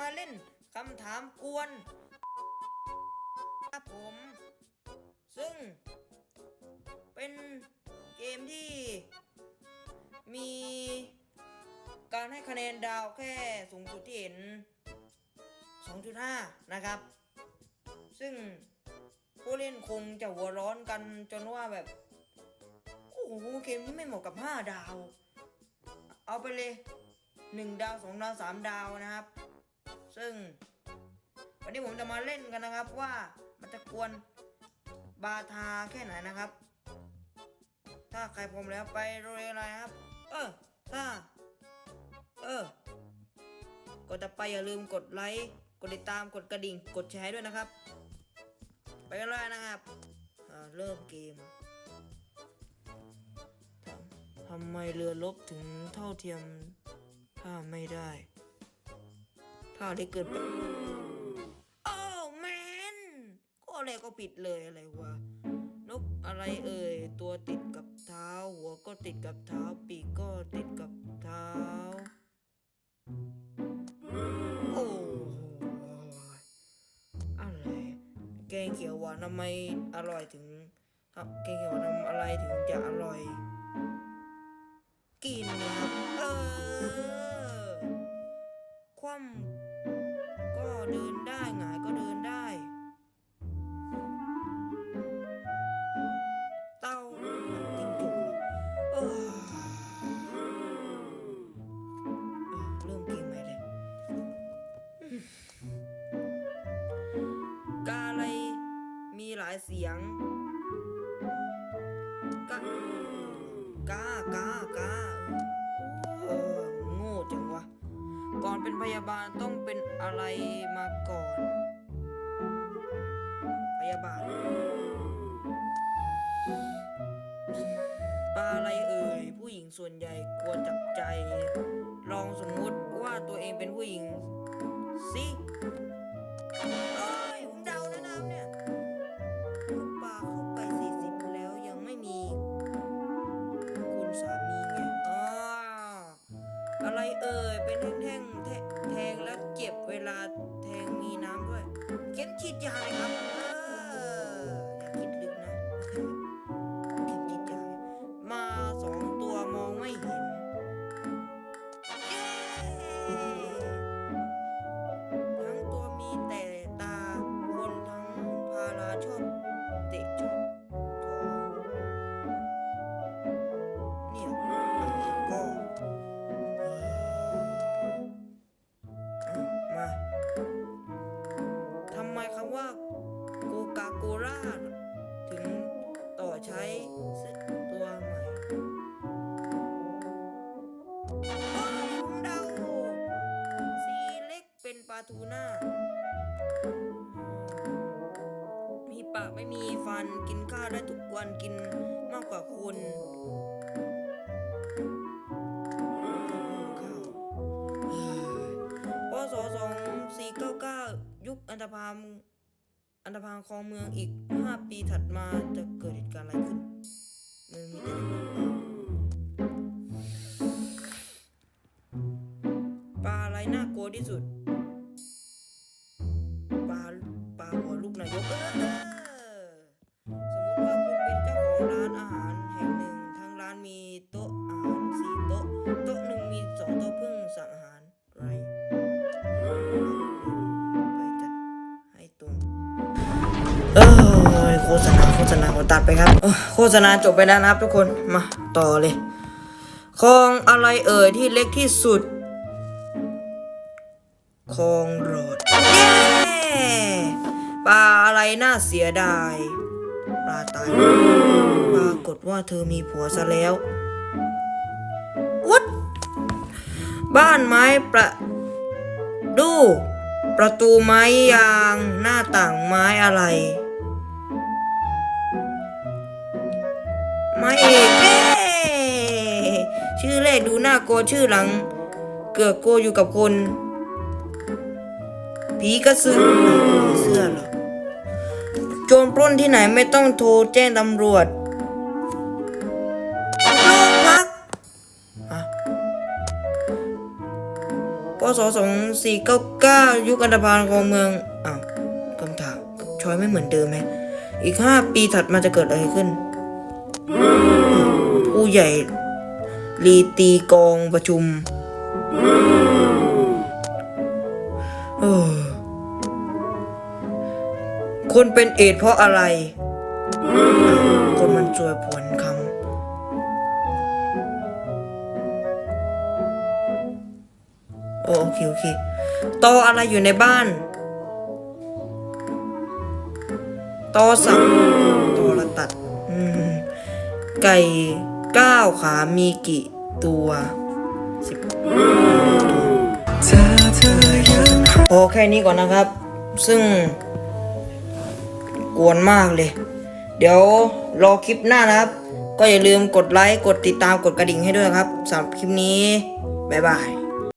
มาเล่นคำถามกวนครับผม ซึ่ง เป็นเกมที่ มีการให้คะแนนดาวแค่สูงสุดที่เห็น 2.5 นะครับ ซึ่งผู้เล่นคงจะหัวร้อนกันจนว่าแบบ โอ้โห เกมนี้ไม่เหมาะกับ 5 ดาว เอาไปเลย 1 ดาว 2 ดาว 3 ดาวนะครับ ซึ่ง วันนี้ผมจะมาเล่นกันนะครับว่ามันจะกวนบาทาแค่ไหนนะครับ ถ้าใครพร้อมแล้วไปโรยอะไรครับ เออถ้า เออกดต่อไปอย่าลืมกดไลค์กดติดตามกดกระดิ่ง กดแชร์ด้วยนะครับ ไปกันเลยนะครับเริ่มเกมทำทำไมเรือลบถึงเท่าเทียมถ้าไม่ได้ ถ้าได้เกิดโอ้แมนก็อะไรก็ผิดเลยอะไรวะนกอะไรเอ่ยตัวติดกับเท้า หัวก็ติดกับเท้า ปีกก็ติดกับเท้า โอ้โหอะไรแกงเขียวหวานทำไมอร่อยถึงแกงเขียวหวานทำอะไรถึงจะอร่อย กินนะครับายเสียงกากากากาเออโง่จังวะ ก่อนเป็นพยาบาลต้องเป็นอะไรมาก่อน พยาบาลปลาอะไรเอ่ย ผู้หญิงส่วนใหญ่กลัวจับใจ ลองสมมุติว่าตัวเองเป็นผู้หญิงสิ มีน้ำด้วยเข็มฉีดยาเลยครับ ทูน่า มีปากไม่มีฟันกินข้าวได้ทุกวันกินมากกว่าคนข้าวพศสองสี่เก้าเก้ายุคอันธพาลอันธพาลครองเมืองอีกห้าปีถัดมาจะเกิดเหตุการณ์อะไรขึ้นมืองมีแต่เรื่องราปลาอะไรน่ากลัวที่สุด ร้านอาหารแห่งหนึ่ง ทางร้านมีโต๊ะอาหารสี่โต๊ะ โต๊ะหนึ่งมีสองโต๊ะเพิ่งสั่งอาหารไรไปจัดให้ตรงเออโฆษณาโฆษณาขอตัดไปครับ โฆษณาจบไปแล้วนะครับทุกคน มาต่อเลยคลองอะไรเอ่ยที่เล็กที่สุดคลองโรดเย้ปลาอะไรน่าเสียดาย ลาตาย ปรากฏว่าเธอมีผัวซะแล้ววัดบ้านไม้ประดู ประตูไม้ยางหน้าต่างไม้อะไร ไม่เอกเย้ชื่อแรกดูน่ากลัวชื่อหลัง เกือกโกลัวอยู่กับคน ผีกระสือเสื้อหรอ จรปล้นที่ไหนไม่ต้องโทรแจ้งตำรวจโรงพักอะปศสองสี่เก้าเก้ายุคอันธพาลของเมือง อ้าวคำถามชอยไม่เหมือนเดิมไหมอีกห้าปีถัดมาจะเกิดอะไรขึ้น ผู้ใหญ่รีตีกองประชุม คนเป็นเอดส์เพราะอะไร คนมันจวยผวนคำโอโอเคโอเคตออะไรอยู่ในบ้าน ตอสับตอละตัดอืมไก่เก้าขามีกี่ตัวสิบพอแค่นี้ก่อนนะครับ ซึ่ง กวนมากเลย เดี๋ยวรอคลิปหน้านะครับ ก็อย่าลืมกดไลค์ กดติดตาม กดกระดิ่งให้ด้วยครับสำหรับคลิปนี้ บ๊ายบาย